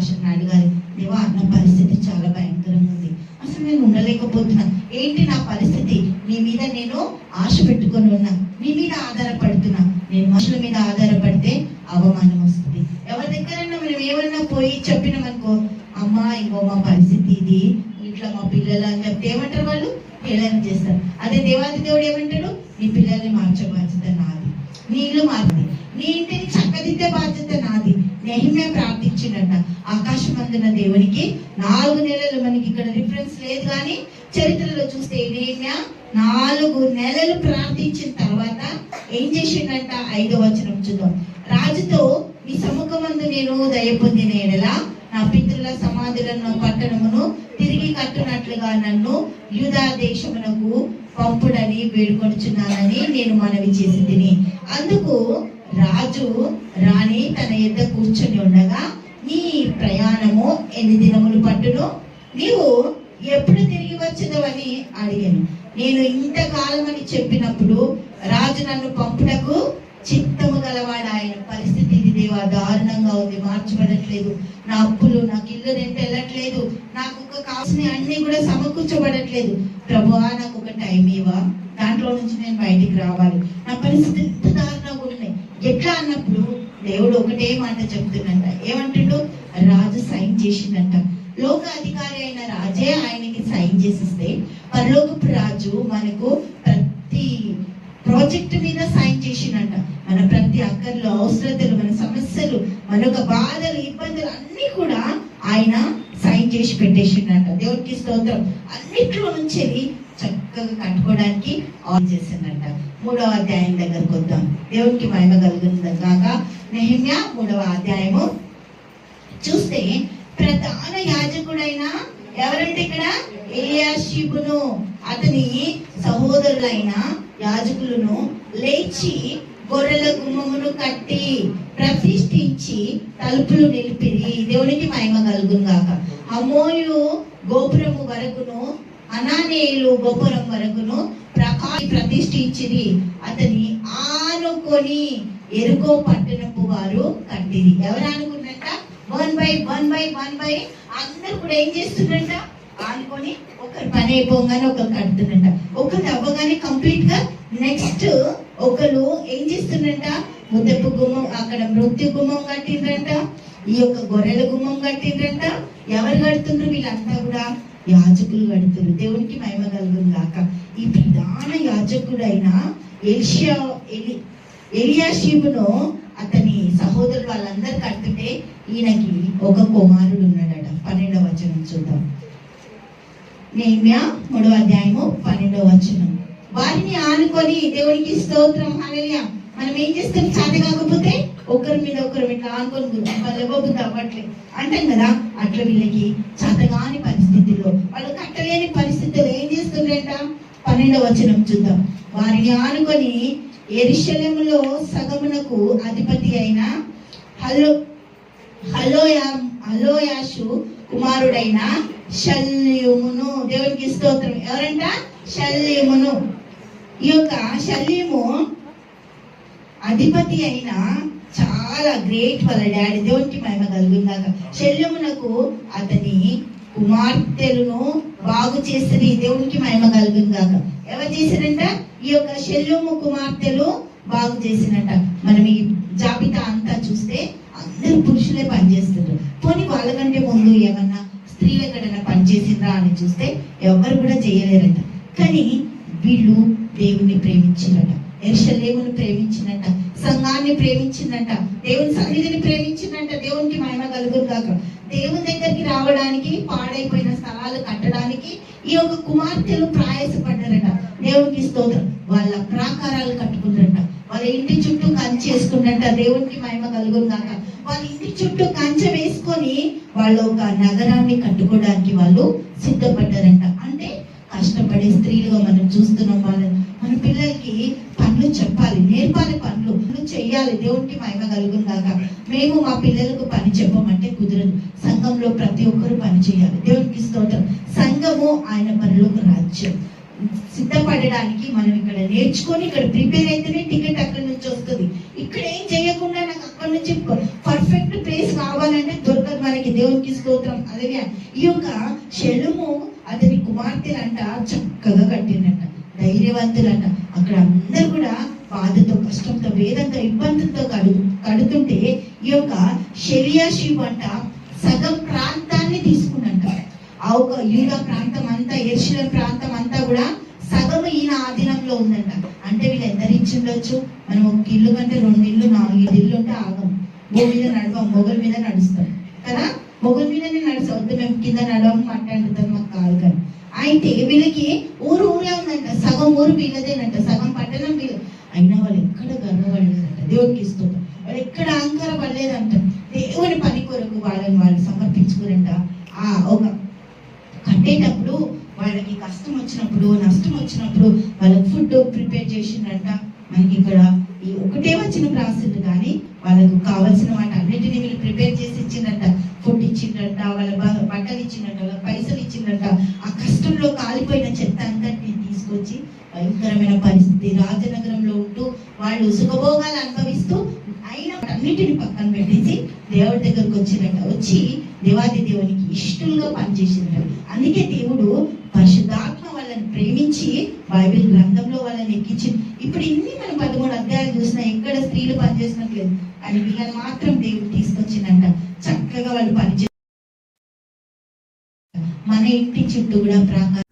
రాజశేఖర నాయుడు గారి దేవా నా పరిస్థితి చాలా భయంకరంగా ఉంది. అసలు నేను ఉండలేకపోతున్నాను ఏంటి నా పరిస్థితి? నీ మీద నేను ఆశ పెట్టుకొని ఉన్నా. నీ మీద ఆధారపడుతున్నా. నేను మనుషుల మీద ఆధారపడితే అవమానం వస్తుంది. ఎవరి దగ్గరైనా మనం ఏమన్నా పోయి చెప్పినామనుకో అమ్మా ఇంకో మా పరిస్థితి ఇది. ఇంట్లో మా పిల్లలు అని చెప్తే ఏమంటారు వాళ్ళు? హేళన చేస్తారు. అదే దేవాది దేవుడు ఏమంటాడు? నీ పిల్లల్ని మార్చే బాధ్యత నాది. నీళ్ళు మారింది. నీ ఇంటిని చక్కదిద్దే బాధ్యత నెహిమే ప్రార్థించిండట ఆకాశం అందిన దేవునికి నాలుగు నెలలు మనకి ఇక్కడ రిఫరెన్స్ లేదు కానీ చరిత్రలో చూస్తే నెహిమ్యా నాలుగు నెలలు ప్రార్థించిన తర్వాత ఏం చేసిండంట? ఐదో వచనం చూద్దాం. రాజుతో నీ సముఖమందు నేను దయ పొందిన ఎడలా నా పితృల సమాధులను పట్టణమును తిరిగి కట్టునట్లుగా నన్ను యూదా దేశమునకు పంపుడని వేడుకొనుచున్నానని నేను మనవి చేసి తిని. అందుకు రాజు రాణి తన ఎద్ద కూర్చుని ఉండగా నీ ప్రయాణము ఎన్ని దినములు పట్టును? నీవు ఎప్పుడు తిరిగి వచ్చేదవని అడిగాను. నేను ఇంతకాలం అని చెప్పినప్పుడు రాజు నన్ను పంపుటకు చిత్తము గలవాడు ఆయన. పరిస్థితి ఇది దేవా దారుణంగా ఉంది. మార్చబడట్లేదు. నా అప్పులు నాకు ఇల్లు రెంట్ వెళ్ళట్లేదు నాకు ఒక కావాల్సిన అన్ని కూడా సమకూర్చబడట్లేదు. ప్రభువా నాకు ఒక టైం ఇవా దాంట్లో నుంచి నేను బయటికి రావాలి. నా పరిస్థితి ఎంత దారుణంగా ఉన్నాయి ఎట్లా అన్నప్పుడు దేవుడు ఒకటే మాట చెప్తున్నంట. ఏమంటుండు? రాజు సైన్ చేసిందంట లోక అధికారి అయిన రాజే ఆయనకి సైన్ చేసిస్తే పరలోకపు రాజు మనకు ప్రతి ప్రాజెక్ట్ మీద సైన్ చేసిందంట మన ప్రతి అక్కర్లు అవసరతలు మన సమస్యలు మన యొక్క బాధలు ఇబ్బందులు అన్ని కూడా ఆయన సైన్ చేసి పెట్టేసిండంట. దేవుడికి స్తోత్రం. అన్నిట్లో నుంచి చక్కగా కట్టుకోవడానికి ఆన్ చేసిందంట మూడవ అధ్యాయం దగ్గరకు వద్దాం. దేవుడికి మహిమ కలుగుతుంది. కాక నెహిమ్యా మూడవ అధ్యాయము. చూస్తే ప్రధాన యాజకుడైన ఎవరంటే ఇక్కడ? ఏయాషిబును. అతని సహోదరులైన యాజకులను లేచి గొర్రెల గుమ్మమును కట్టి ప్రతిష్ఠించి తలుపులు నిలిపిరి. దేవునికి మహిమ కలుగును గాక. అమోయు గోపురము వరకును అనానేయులు గోపురం వరకును ప్రకా ప్రతిష్ఠించిరి. అతని అనుకొని ఎరుకో పట్టణపు వారు కట్టింది ఎవరు అనుకున్నట్ట one by one by one by. అందరు కూడా ఏం చేస్తున్నట్ట ఆనుకొని ఒకరు పని అయిపోగానే ఒకరు కడుతున్నట్ట ఒకరు అవ్వగానే కంప్లీట్గా నెక్స్ట్ ఒకరు ఏం చేస్తున్నట్ట ముద్దపు గుమ్మం అక్కడ మృత్యు గుమ్మం కట్టిండ్రంట. ఈ యొక్క గొర్రెల గుమ్మం కట్టిండ్రంట. ఎవరు కడుతుండ్రు? వీళ్ళంతా కూడా యాజకులు కడుతున్నారు దేవునికి మహిమ కలుగును గాక. ఈ ప్రధాన యాజకుడైన ఏషియా ఎలి ఎలియాషీబును అతని సహోదరులు వాళ్ళందరూ కడుతుంటే ఈయనకి ఒక కుమారుడు ఉన్నాడట. పన్నెండవ వచనం చూద్దాం. నేమ్యా మూడవ అధ్యాయము పన్నెండవ వచనం. వారిని ఆనుకొని దేవునికి స్తోత్రం. హల్లెలూయా. మనం ఏం చేస్తాం? చేత కాకపోతే ఒకరి మీద ఒకరు ఇట్లా ఆనుకొని లేవబుద్ధి అవ్వట్లేదు అంటాం కదా అట్లా వీళ్ళకి చేతగాని పరిస్థితుల్లో వాళ్ళు కట్టలేని పరిస్థితుల్లో ఏం చేస్తుండ్రంట? పన్నెండవ వచనం చూద్దాం. వారిని ఆనుకొని ఎరిశలములో సగమునకు అధిపతి అయిన హలో హలోయా హలోయాషు కుమారుడైన శల్యమును దేవునికి స్తోత్రం. ఎవరంట? శల్యమును ఈ యొక్క శల్యము అధిపతి అయిన చాలా గ్రేట్ వాళ్ళ డాడీ. దేవునికి మహిమ కలిగిందాక శల్యమునకు అతని కుమార్తెలను బాగు చేసిరి దేవునికి మహిమ కలుగుందాక ఎవరు చేసినంట ఈ యొక్క శల్యము కుమార్తెలు బాగు చేసినట్ట మనం ఈ జాబితా అంతా చూస్తే అందరు పురుషులే పనిచేస్తున్నారు. పోనీ వాళ్ళకంటే ముందు ఏమన్నా స్త్రీలు ఎక్కడైనా పనిచేసిందా అని చూస్తే ఎవరు కూడా చేయలేరట. కానీ వీళ్ళు దేవుణ్ణి ప్రేమించినట. ఎర్షలేమును ప్రేమించినట్ట సంఘాన్ని ప్రేమించిందంట దేవుని సన్నిధిని ప్రేమించిందంట దేవునికి మహిమ కలుగురు కాక దేవుని దగ్గరికి రావడానికి పాడైపోయిన స్థలాలు కట్టడానికి ఈ యొక్క కుమార్తెలు ప్రయాసపడ్డారట. దేవునికి స్తోత్రం. వాళ్ళ ప్రాకారాలు కట్టుకున్నారట. వాళ్ళ ఇంటి చుట్టూ కంచె వేసుకున్నట్ట దేవునికి మహిమ కలుగురు కాక వాళ్ళ ఇంటి చుట్టూ కంచె వేసుకొని వాళ్ళు ఒక నగరాన్ని కట్టుకోవడానికి వాళ్ళు సిద్ధపడ్డారంట. అంటే కష్టపడే స్త్రీలుగా మనం చూస్తున్నాం వాళ్ళని. మన పిల్లలకి పనులు చెప్పాలి. చెయ్యాలి. దేవునికి మహిమ కలుగును మేము మా పిల్లలకు పని చెప్పమంటే కుదరదు. సంఘంలో ప్రతి ఒక్కరు పని చేయాలి. దేవునికి స్తోత్రం. సంఘము ఆయన పనులకు రాజ్యం. సిద్ధపడడానికి మనం ఇక్కడ నేర్చుకొని ఇక్కడ ప్రిపేర్ అయితేనే టికెట్ అక్కడి నుంచి వస్తుంది. ఇక్కడ ఏం చేయకుండా నాకు అక్కడి నుంచి పర్ఫెక్ట్ ప్లేస్ కావాలంటే దొరకదు మనకి. దేవునికి స్తోత్రం. అదే ఈ యొక్క శలుము అతని కుమార్తెలంట చక్కగా కట్టిందంట. ధైర్యవంతులంట. అక్కడ అందరు కూడా బాధతో కష్టంతో వేదంతో ఇబ్బందులతో కడు కడుతుంటే ఈ యొక్క షెలియాషిబ్ అంట సగం ప్రాంతాన్ని తీసుకున్నంట. ఆ ఒక యూదా ప్రాంతం అంతా ఎర్షిల ప్రాంతం అంతా కూడా సగం ఈయన ఆధీనంలో ఉందంట. అంటే వీళ్ళు ఎంత ఇచ్చి ఉండొచ్చు? మనం ఒక ఇల్లు కంటే రెండు ఇల్లు నాలుగు ఇల్లు ఉంటే ఆగం. భూమి మీద నడవం మొగల మీద నడుస్తాం. కదా? మొగల మీదనే నడుస్తాం. మేము కింద నడవం మాట్లాడుతాం మాకు కాదు కానీ. అయితే వీళ్ళకి ఊరు ఊరే ఉందంట. సగం ఊరు వీళ్ళదేనంట. సగం పట్టణం వీళ్ళ అయినా వాళ్ళు ఎక్కడ గర్వపడలేదంట దేవుడికి ఇస్తుంది వాళ్ళు ఎక్కడ అహంకారం పడలేదంట. దేవుని పని కొరకు వాళ్ళని వాళ్ళు సమర్పించుకురంట ఆ ఒక కట్టేటప్పుడు వాళ్ళకి కష్టం వచ్చినప్పుడు నష్టం వచ్చినప్పుడు వాళ్ళకి ఫుడ్ ప్రిపేర్ చేసిండంట మనకి ఇక్కడ ఈ ఒకటే వచ్చిన ప్రాసెస్ కానీ వాళ్ళకు కావాల్సిన వాటి అన్నిటిని వీళ్ళు ప్రిపేర్ చేసి ఇచ్చిందంట ఫుడ్ ఇచ్చిందంట వాళ్ళ బ- బట్టలు ఇచ్చిందంట వాళ్ళ పైసలు ఇచ్చిందంట ఆ కష్టంలో కాలిపోయిన చెత్త అంతటిని తీసుకొచ్చి భయంకరమైన పరిస్థితి. రాజనగరంలో ఉంటూ వాళ్ళు సుఖభోగాలు అనుభవిస్తూ అయినా అన్నిటిని పక్కన పెట్టేసి దేవుడి దగ్గరకు వచ్చినట్ట వచ్చి దేవాది దేవునికి ఇష్టంగా పనిచేసినట్టు అందుకే దేవుడు పరిశుద్ధాత్మ వాళ్ళని ప్రేమించి బైబిల్ గ్రంథంలో వాళ్ళని ఎక్కించింది ఇప్పుడు ఇన్ని మనం పదమూడు అధ్యాయాలు చూసినా ఎక్కడ స్త్రీలు పనిచేసినట్లేదు. కానీ వీళ్ళని మాత్రం మన ఇంటి చుట్టూ కూడా ప్రాంగణం